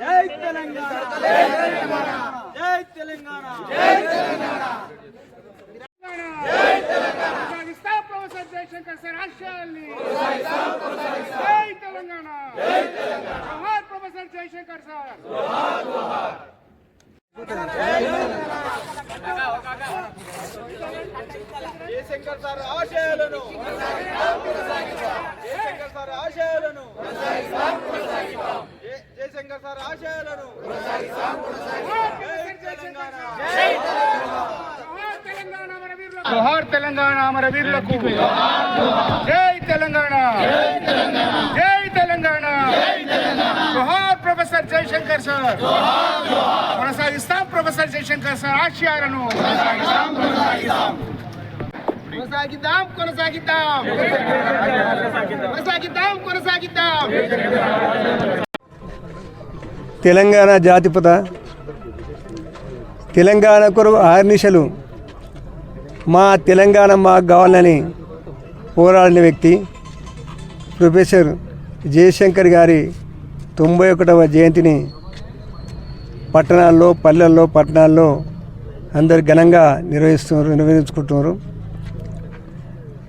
జై తెలంగాణ జయశంకర్ ఆశయాల్ని ఆశయాలను జై తెలంగాణ జై తెలంగాణ కొనసాగిస్తాం ప్రొఫెసర్ జయశంకర్ సార్ ఆశయాల్ని జై తెలంగాణ జోహార్ professor Jayashankar sir Jayashankar sir ఆశయాలను జయశంకర్ సార్ ఆశయాలను జయ- జయశంకర్ సార్ ఆశయాలను తెలంగాణ. జోహార్ తెలంగాణ. మన జై తెలంగాణ. జై తెలంగాణ. జోహార్ ప్రొఫెసర్ జయశంకర్ సార్. కొనసాగిస్తాం ప్రొఫెసర్ జయశంకర్ సార్ ఆశయాలను. కొనసాగిద్దాం కొనసాగిద్దాం. కొనసాగిద్దాం కొనసాగిద్దాం. తెలంగాణ జాతిపత తెలంగాణ కొరకు ఆర్నిశలు మా తెలంగాణ మాకు కావాలని పోరాడిన వ్యక్తి ప్రొఫెసర్ జయశంకర్ గారి తొంభై ఒకటవ జయంతిని పట్టణాల్లో పల్లెల్లో పట్టణాల్లో అందరు ఘనంగా నిర్వహిస్తున్నారు నిర్వహించుకుంటున్నారు.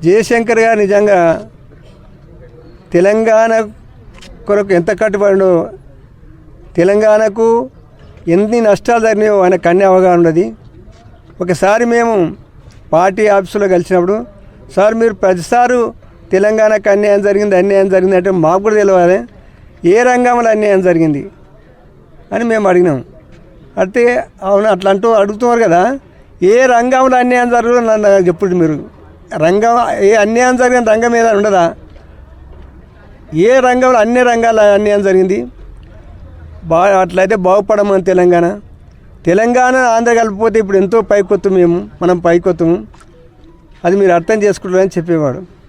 జయశంకర్ గారు నిజంగా తెలంగాణ కొరకు ఎంత కట్టుబడినో తెలంగాణకు ఎన్ని నష్టాలు జరిగినాయో ఆయన అన్ని అవగాహన ఉన్నది. ఒకసారి మేము పార్టీ ఆఫీసులో కలిసినప్పుడు సార్ మీరు ప్రతిసారి తెలంగాణకు అన్యాయం జరిగింది అన్యాయం జరిగింది అంటే మాకు కూడా తెలియాలి ఏ రంగంలో అన్యాయం జరిగింది అని మేము అడిగినాం. అంటే అవును అట్లా అంటూ అడుగుతున్నారు కదా. ఏ రంగంలో అన్యాయం జరగదు నన్ను చెప్పుడు మీరు. రంగం ఏ అన్యాయం జరిగిన రంగం ఏదైనా ఉండదా? ఏ రంగంలో అన్ని రంగాల అన్యాయం జరిగింది? బాగా అట్లయితే బాగుపడమని తెలంగాణ. తెలంగాణ ఆంధ్ర కలిపిపోతే ఇప్పుడు ఎంతో పైకొత్తు మేము మనం పైకొత్తము. అది మీరు అర్థం చేసుకుంటారని చెప్పేవాడు.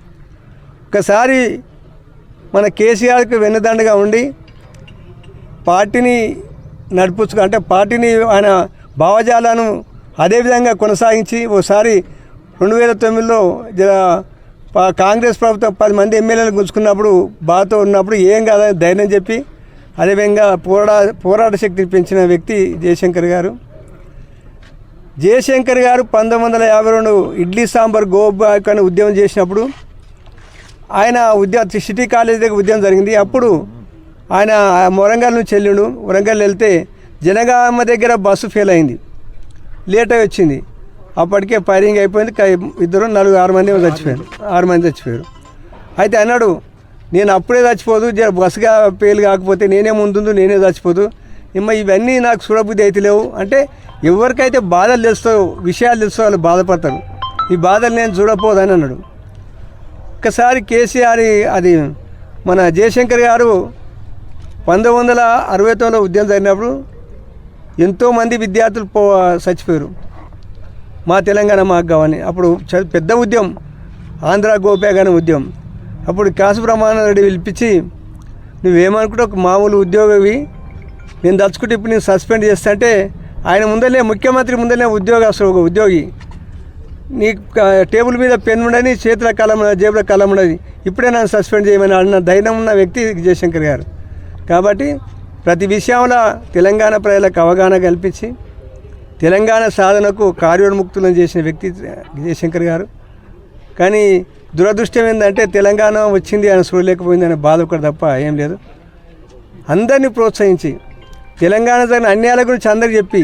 ఒకసారి మన కేసీఆర్కి వెన్నుదండగా ఉండి పార్టీని నడిపించుకు అంటే పార్టీని ఆయన భావజాలను అదేవిధంగా కొనసాగించి ఒకసారి రెండు వేల తొమ్మిదిలో కాంగ్రెస్ ప్రభుత్వం పది మంది ఎమ్మెల్యేలు గుంజుకున్నప్పుడు బాధతో ఉన్నప్పుడు ఏం కాదని ధైర్యం చెప్పి అదేవిధంగా పోరాట పోరాట శక్తిని పెంచిన వ్యక్తి జయశంకర్ గారు. జయశంకర్ గారు పంతొమ్మిది వందల యాభై రెండు ఇడ్లీ సాంబార్ గోబాక్ అని ఉద్యమం చేసినప్పుడు ఆయన ఉద్యమ సిటీ కాలేజ్ దగ్గర ఉద్యమం జరిగింది. అప్పుడు ఆయన వరంగల్ నుంచి వెళ్ళిండు. వరంగల్ వెళ్తే జనగామ దగ్గర బస్సు ఫెయిల్ అయింది. లేట్ అయి వచ్చింది. అప్పటికే ఫైరింగ్ అయిపోయింది. ఇద్దరు నలుగురు ఆరు మంది చచ్చిపోయారు. ఆరు మంది చచ్చిపోయారు. అయితే అన్నాడు నేను అప్పుడే చచ్చిపోదు. జర బస్సుగా ఫెయిల్ కాకపోతే నేనే ముందు నేనే చచ్చిపోదు. ఇమ్మ ఇవన్నీ నాకు చూడబుద్ధి అయితే లేవు. అంటే ఎవరికైతే బాధలు తెలుస్తాయో విషయాలు తెలుస్తాయో వాళ్ళు బాధపడతారు. ఈ బాధలు నేను చూడపోదని అన్నాడు. ఒక్కసారి కేసీఆర్ అది మన జయశంకర్ గారు పంతొమ్మిది వందల అరవై తొమ్మిదిలో ఉద్యమం జరిగినప్పుడు ఎంతోమంది విద్యార్థులు పో చచ్చిపోయారు. మా తెలంగాణ మాకు కావాలి. అప్పుడు పెద్ద ఉద్యమం ఆంధ్ర గోప్యాగ్ ఉద్యమం. అప్పుడు కాసు బ్రహ్మానందరెడ్డి పిలిపించి నువ్వేమనుకుంటే ఒక మామూలు ఉద్యోగవి. నేను దలుచుకుంటే ఇప్పుడు నేను సస్పెండ్ చేస్తా. అంటే ఆయన ముందలే ముఖ్యమంత్రి ముందలే ఉద్యోగస్తుడు ఒక ఉద్యోగి. నీ టేబుల్ మీద పెన్ ఉండని చేతుల కలం జేబుల కలం ఉండదు ఇప్పుడే నన్ను సస్పెండ్ చేయమని అన్న ధైర్యం ఉన్న వ్యక్తి జయశంకర్ గారు. కాబట్టి ప్రతి విషయంలో తెలంగాణ ప్రజలకు అవగాహన కల్పించి తెలంగాణ సాధనకు కార్యోన్ముక్తులను చేసిన వ్యక్తి జయశంకర్ గారు. కానీ దురదృష్టం ఏంటంటే తెలంగాణ వచ్చింది అని చూడలేకపోయింది అనే బాధ ఒకటి తప్ప ఏం లేదు. అందరినీ ప్రోత్సహించి తెలంగాణ జరిగిన అన్యాయాల గురించి అందరికి చెప్పి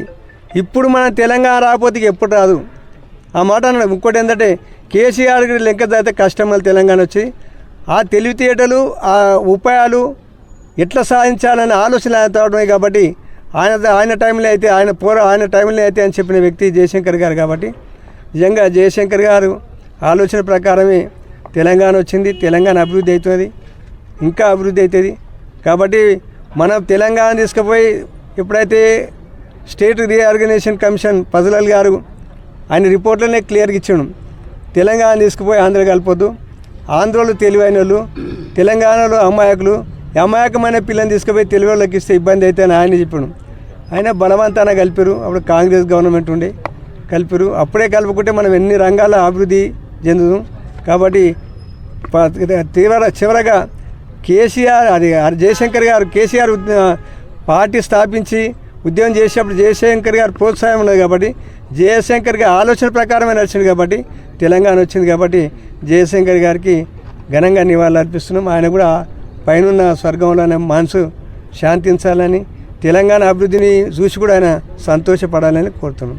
ఇప్పుడు మన తెలంగాణ రాకపోతే ఎప్పుడు రాదు. ఆ మాట అన్నాడు. ఇంకోటి ఏంటంటే కేసీఆర్ గారి లెక్క అయితే కష్టమని తెలంగాణ వచ్చి ఆ తెలివితేటలు ఆ ఉపాయాలు ఎట్లా సాధించాలనే ఆలోచన తోడమే కాబట్టి ఆయన ఆయన టైంలో అయితే ఆయన పోరా ఆయన టైంలో అయితే అని చెప్పిన వ్యక్తి జయశంకర్ గారు కాబట్టి నిజంగా జయశంకర్ గారు ఆలోచన ప్రకారమే తెలంగాణ వచ్చింది తెలంగాణ అభివృద్ధి అవుతుంది ఇంకా అభివృద్ధి అవుతుంది. కాబట్టి మనం తెలంగాణ తీసుకుపోయి ఎప్పుడైతే స్టేట్ రీఆర్గనైజేషన్ కమిషన్ పజలల్ గారు ఆయన రిపోర్ట్లోనే క్లియర్గా ఇచ్చాడు. తెలంగాణ తీసుకుపోయి ఆంధ్ర కలపొద్దు. ఆంధ్రలో తెలివైన వాళ్ళు తెలంగాణలో అమాయకులు అమాయకమైన పిల్లని తీసుకుపోయి తెలివి వాళ్ళకి ఇస్తే ఇబ్బంది అయితే అని ఆయన చెప్పాడు. ఆయన బలవంతాన కలిపారు అప్పుడు కాంగ్రెస్ గవర్నమెంట్ ఉండే కలిపారు. అప్పుడే కలుపుకుంటే మనం ఎన్ని రంగాల అభివృద్ధి చెందుదాం కాబట్టి తీవ్ర చివరగా కేసీఆర్ అది జయశంకర్ గారు కేసీఆర్ పార్టీ స్థాపించి ఉద్యమం చేసేటప్పుడు జయశంకర్ గారు ప్రోత్సాహం ఉన్నది కాబట్టి జయశంకర్ గారి ఆలోచన ప్రకారమే నడిచింది కాబట్టి తెలంగాణ వచ్చింది కాబట్టి జయశంకర్ గారికి ఘనంగా నివాళులు అర్పిస్తున్నాం ఆయన కూడా పైనున్న స్వర్గంలోనే మనసు శాంతించాలని తెలంగాణ అభివృద్ధిని చూసి కూడా ఆయన సంతోషపడాలని కోరుతున్నాం.